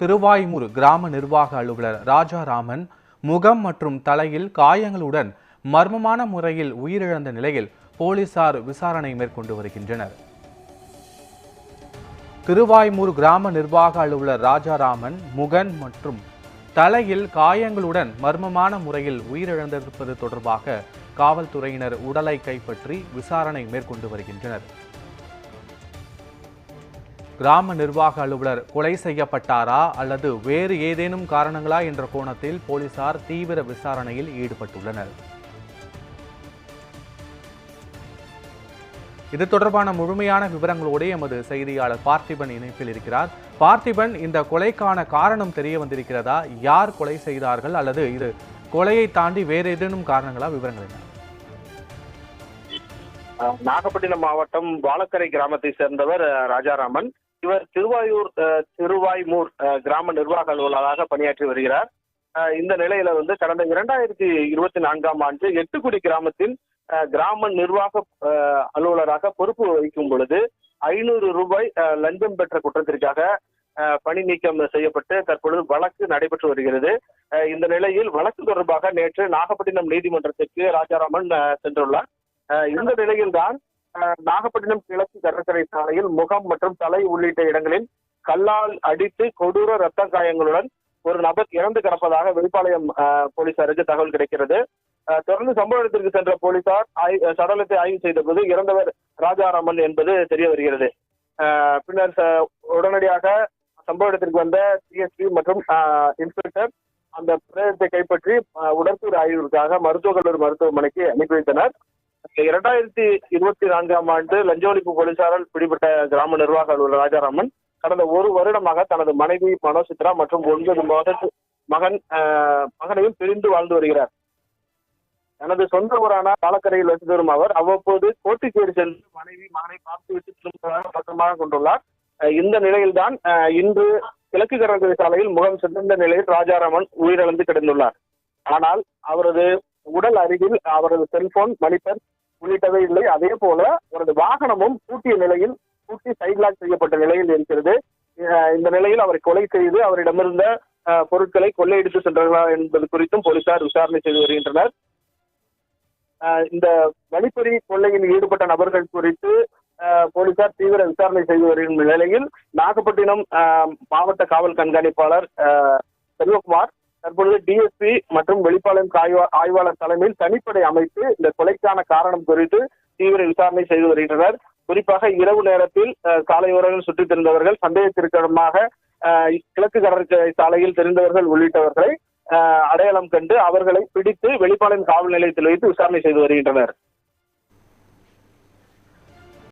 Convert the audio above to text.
திருவாய்மூர் கிராம நிர்வாக அலுவலர் ராஜாராமன் முகம் மற்றும் தலையில் காயங்களுடன் மர்மமான முறையில் உயிரிழந்த நிலையில் போலீசார் விசாரணை மேற்கொண்டு வருகின்றனர். திருவாய்மூர் கிராம நிர்வாக அலுவலர் ராஜாராமன் முகன் மற்றும் தலையில் காயங்களுடன் மர்மமான முறையில் உயிரிழந்திருப்பது தொடர்பாக காவல்துறையினர் உடலை கைப்பற்றி விசாரணை மேற்கொண்டு வருகின்றனர். கிராம நிர்வாக அலுவலர் கொலை செய்யப்பட்டாரா அல்லது வேறு ஏதேனும் காரணங்களா என்ற கோணத்தில் போலீசார் தீவிர விசாரணையில் ஈடுபட்டுள்ளனர். இது தொடர்பான முழுமையான விவரங்களோடு எமது செய்தியாளர் பார்த்திபன் இணைப்பில் இருக்கிறார். பார்த்திபன் இந்த கொலைக்கான காரணம் தெரிய வந்திருக்கிறதா? யார் கொலை செய்தார்கள்? அல்லது இது கொலையை தாண்டி வேறு ஏதேனும் காரணங்களா? விவரங்கள் என்ன? நாகப்பட்டினம் மாவட்டம் வாழக்கரை கிராமத்தை சேர்ந்தவர் ராஜாராமன். இவர் திருவாயூர் திருவாய்மூர் கிராம நிர்வாக அலுவலராக பணியாற்றி வருகிறார். இந்த நிலையில வந்து கடந்த இரண்டாயிரத்தி இருபத்தி நான்காம் ஆண்டு எட்டுக்குடி கிராமத்தில் கிராம நிர்வாக அலுவலராக பொறுப்பு வகிக்கும் பொழுது ஐநூறு ரூபாய் அஹ், லஞ்சம் பெற்ற குற்றத்திற்காக பணி நீக்கம் செய்யப்பட்டு தற்பொழுது வழக்கு நடைபெற்று வருகிறது. அஹ், இந்த நிலையில் வழக்கு தொடர்பாக நேற்று நாகப்பட்டினம் நீதிமன்றத்திற்கு ராஜாராமன் சென்றுள்ளார். இந்த நிலையில்தான் நாகப்பட்டினம் கிழக்கு கடற்கரை சாலையில் முகம் மற்றும் தலை உள்ளிட்ட இடங்களில் கல்லால் அடித்து கொடூர ரத்த காயங்களுடன் ஒரு நபர் இறந்து கிடப்பதாக வெளிப்பாளையம் போலீசாருக்கு தகவல் கிடைக்கிறது. தொடர்ந்து சம்பவ இடத்திற்கு சென்ற போலீசார் ஆய்- சடலத்தை ஆய்வு செய்தபோது இறந்தவர் ராஜாராமன் என்பது தெரிய வருகிறது. பின்னர் உடனடியாக சம்பவ இடத்திற்கு வந்த சிஎஸ்பி மற்றும் இன்ஸ்பெக்டர் அந்த பிரேதத்தை கைப்பற்றி அஹ், உடற்கூறு ஆய்விற்காக மருத்துவக் கல்லூரி மருத்துவமனைக்கு அனுப்பி வைத்தனர். இரண்டாயிரத்தி இருபத்தி நான்காம் ஆண்டு லஞ்ச ஒழிப்பு போலீசாரால் பிடிபட்ட கிராம நிர்வாக அலுவலர் ராஜாராமன் கடந்த ஒரு வருடமாக தனது மனைவி மனோசித்ரா மற்றும் ஒன்பது மாத மகன் ஆஹ், மகனையும் பிரிந்து வாழ்ந்து வருகிறார். தனது சொந்த ஊரான பாலக்கரையில் வசித்து வரும் அவர் அவ்வப்போது கோட்டிச்சேரி சென்று மனைவி மகனை பார்த்துவிட்டு திரும்புவதாக பத்திரமாக கொண்டுள்ளார். இந்த நிலையில்தான் ஆஹ், இன்று கிழக்கு கடற்கரை சாலையில் முகம் சென்ற நிலையில் ராஜாராமன் உயிரிழந்து கிடந்துள்ளார். ஆனால் அவரது உடல் அருகில் அவரது செல்போன் மணிப்பர் உள்ளிட்டவை இல்லை. அதே போல அவரது வாகனமும் பூட்டிய நிலையில் பூட்டி சைட்லாக் செய்யப்பட்ட நிலையில் இருக்கிறது. இந்த நிலையில் அவரை கொலை செய்து அவரிடமிருந்த அஹ், பொருட்களை கொள்ளையடித்து சென்றார்களா என்பது குறித்தும் போலீசார் விசாரணை செய்து வருகின்றனர். இந்த வழிப்பறி கொள்ளையில் ஈடுபட்ட நபர்கள் குறித்து போலீசார் தீவிர விசாரணை செய்து வருகின்ற நிலையில் நாகப்பட்டினம் மாவட்ட காவல் கண்காணிப்பாளர் அஹ், செல்வகுமார் தற்பொழுது டிஎஸ்பி மற்றும் வெளிப்பாளையம் ஆய்வாளர் தலைமையில் தனிப்படை அமைத்து இந்த கொலைக்கான காரணம் குறித்து தீவிர விசாரணை செய்து வருகின்றனர். குறிப்பாக இரவு நேரத்தில் அஹ், சாலையோரங்கள் சுற்றித் திரிந்தவர்கள் சந்தேகத்திற்கிடமாக கிழக்கு கடற்கரை சாலையில் தெரிந்தவர்கள் உள்ளிட்டவர்களை அடையாளம் கண்டு அவர்களை பிடித்து வெளிப்பாளையம் காவல் நிலையத்தில் வைத்து விசாரணை செய்து வருகின்றனர்.